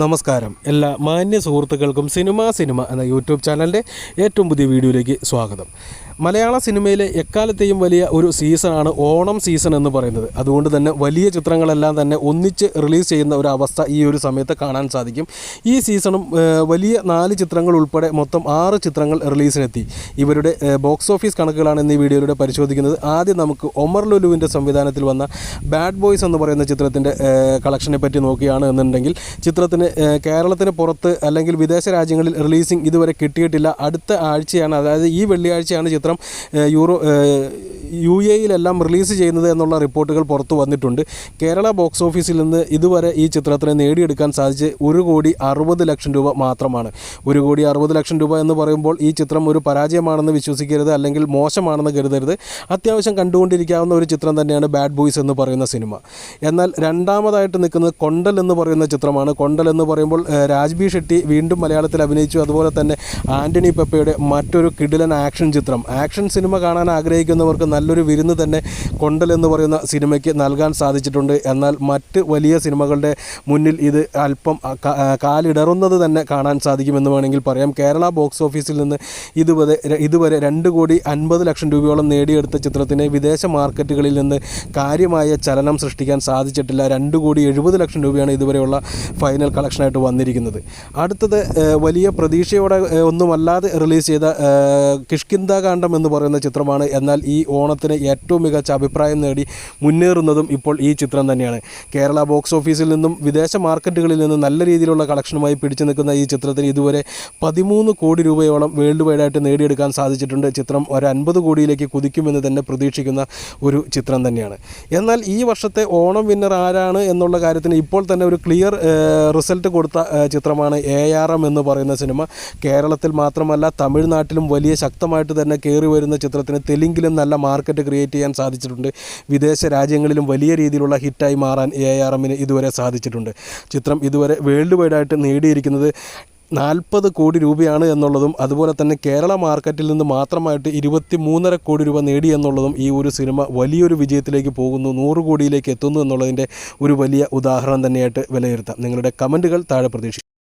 നമസ്കാരം. എല്ലാ മാന്യ സുഹൃത്തുക്കൾക്കും സിനിമ സിനിമ എന്ന യൂട്യൂബ് ചാനലിന്റെ ഏറ്റവും പുതിയ വീഡിയോയിലേക്ക് സ്വാഗതം. മലയാള സിനിമയിലെ എക്കാലത്തെയും വലിയ ഒരു സീസണാണ് ഓണം സീസൺ എന്ന് പറയുന്നത്. അതുകൊണ്ട് തന്നെ വലിയ ചിത്രങ്ങളെല്ലാം തന്നെ ഒന്നിച്ച് റിലീസ് ചെയ്യുന്ന ഒരു അവസ്ഥ ഈ ഒരു സമയത്ത് കാണാൻ സാധിക്കും. ഈ സീസണും വലിയ നാല് ചിത്രങ്ങൾ ഉൾപ്പെടെ മൊത്തം ആറ് ചിത്രങ്ങൾ റിലീസിനെത്തി ഇവരുടെ ബോക്സ് ഓഫീസ് കണക്കുകളാണ് ഇന്ന് ഈ വീഡിയോയിലൂടെ പരിശോധിക്കുന്നത്. ആദ്യം നമുക്ക് ഒമർ ലുലുവിന്റെ സംവിധാനത്തിൽ വന്ന ബാഡ് ബോയ്സ് എന്ന് പറയുന്ന ചിത്രത്തിന്റെ കളക്ഷനെ പറ്റി നോക്കുകയാണ് എന്നുണ്ടെങ്കിൽ ചിത്രത്തിന് കേരളത്തിന് പുറത്ത് അല്ലെങ്കിൽ വിദേശ രാജ്യങ്ങളിൽ റിലീസിംഗ് ഇതുവരെ കിട്ടിയിട്ടില്ല. അടുത്ത ആഴ്ചയാണ് അതായത് ഈ വെള്ളിയാഴ്ചയാണ് ചിത്രം യൂറോ യു എയിലെല്ലാം റിലീസ് ചെയ്യുന്നത് എന്നുള്ള റിപ്പോർട്ടുകൾ പുറത്തു വന്നിട്ടുണ്ട്. കേരള ബോക്സ് ഓഫീസിൽ നിന്ന് ഇതുവരെ ഈ ചിത്രത്തിന് നേടിയെടുക്കാൻ സാധിച്ച് ഒരു കോടി അറുപത് ലക്ഷം രൂപ മാത്രമാണ്. ഒരു കോടി അറുപത് ലക്ഷം രൂപ എന്ന് പറയുമ്പോൾ ഈ ചിത്രം ഒരു പരാജയമാണെന്ന് വിശ്വസിക്കരുത് അല്ലെങ്കിൽ മോശമാണെന്ന് കരുതരുത്. അത്യാവശ്യം കണ്ടുകൊണ്ടിരിക്കാവുന്ന ഒരു ചിത്രം തന്നെയാണ് ബാഡ് ബോയ്സ് എന്ന് പറയുന്ന സിനിമ. എന്നാൽ രണ്ടാമതായിട്ട് നിൽക്കുന്നത് കൊണ്ടൽ എന്ന് പറയുന്ന ചിത്രമാണ്. കൊണ്ടൽ എന്ന് പറയുമ്പോൾ രാജ്ബി ഷെട്ടി വീണ്ടും മലയാളത്തിൽ അഭിനയിച്ചു. അതുപോലെ തന്നെ ആന്റണി പെപ്പയുടെ മറ്റൊരു കിടിലൻ ആക്ഷൻ ചിത്രം. ആക്ഷൻ സിനിമ കാണാൻ ആഗ്രഹിക്കുന്നവർക്ക് നല്ലൊരു വിരുന്ന് തന്നെ കൊണ്ടൽ എന്ന് പറയുന്ന സിനിമയ്ക്ക് നൽകാൻ സാധിച്ചിട്ടുണ്ട്. എന്നാൽ മറ്റ് വലിയ സിനിമകളുടെ മുന്നിൽ ഇത് അല്പം കാലിടറുന്നത് തന്നെ കാണാൻ സാധിക്കുമെന്ന് വേണമെങ്കിൽ പറയാം. കേരള ബോക്സ് ഓഫീസിൽ നിന്ന് ഇതുവരെ ഇതുവരെ രണ്ട് കോടി അൻപത് ലക്ഷം രൂപയോളം നേടിയെടുത്ത ചിത്രത്തിന് വിദേശ മാർക്കറ്റുകളിൽ നിന്ന് കാര്യമായ ചലനം സൃഷ്ടിക്കാൻ സാധിച്ചിട്ടില്ല. രണ്ട് കോടി എഴുപത് ലക്ഷം രൂപയാണ് ഇതുവരെയുള്ള ഫൈനൽ കളക്ഷനായിട്ട് വന്നിരിക്കുന്നത്. അടുത്തത് വലിയ പ്രതീക്ഷയോടെ ഒന്നുമല്ലാതെ റിലീസ് ചെയ്ത കിഷ്കിന്ദ കാണ്ഡം എന്ന് പറയുന്ന ചിത്രമാണ്. എന്നാൽ ഈ ഓണത്തിന് ഏറ്റവും മികച്ച അഭിപ്രായം നേടി മുന്നേറുന്നതും ഇപ്പോൾ ഈ ചിത്രം തന്നെയാണ്. കേരള ബോക്സ് ഓഫീസിൽ നിന്നും വിദേശ മാർക്കറ്റുകളിൽ നിന്നും നല്ല രീതിയിലുള്ള കളക്ഷനുമായി പിടിച്ചു നിൽക്കുന്ന ഈ ചിത്രത്തിന് ഇതുവരെ പതിമൂന്ന് കോടി രൂപയോളം വേൾഡ് വൈഡായിട്ട് നേടിയെടുക്കാൻ സാധിച്ചിട്ടുണ്ട്. ചിത്രം ഒരു അൻപത് കോടിയിലേക്ക് കുതിക്കുമെന്ന് തന്നെ പ്രതീക്ഷിക്കുന്ന ഒരു ചിത്രം തന്നെയാണ്. എന്നാൽ ഈ വർഷത്തെ ഓണം വിന്നർ ആരാണ് എന്നുള്ള കാര്യത്തിന് ഇപ്പോൾ തന്നെ ഒരു ക്ലിയർ റിസൾട്ട് കൊടുത്ത ചിത്രമാണ് എ ആർ എം എന്ന് പറയുന്ന സിനിമ. കേരളത്തിൽ മാത്രമല്ല തമിഴ്നാട്ടിലും വലിയ ശക്തമായിട്ട് തന്നെ കയറി വരുന്ന ചിത്രത്തിന് തെലുങ്കിലും നല്ല മാർക്കറ്റ് ക്രിയേറ്റ് ചെയ്യാൻ സാധിച്ചിട്ടുണ്ട്. വിദേശ രാജ്യങ്ങളിലും വലിയ രീതിയിലുള്ള ഹിറ്റായി മാറാൻ എ ആർ എമ്മിന് ഇതുവരെ സാധിച്ചിട്ടുണ്ട്. ചിത്രം ഇതുവരെ വേൾഡ് വൈഡായിട്ട് നേടിയിരിക്കുന്നത് നാൽപ്പത് കോടി രൂപയാണ് എന്നുള്ളതും അതുപോലെ തന്നെ കേരള മാർക്കറ്റിൽ നിന്ന് മാത്രമായിട്ട് ഇരുപത്തി മൂന്നര കോടി രൂപ നേടി എന്നുള്ളതും ഈ ഒരു സിനിമ വലിയൊരു വിജയത്തിലേക്ക് പോകുന്നു നൂറ് കോടിയിലേക്ക് എത്തുന്നു എന്നുള്ളതിന്റെ ഒരു വലിയ ഉദാഹരണം തന്നെയായിട്ട് വിലയിരുത്താം. നിങ്ങളുടെ കമന്റുകൾ താഴെ പ്രതീക്ഷിക്കും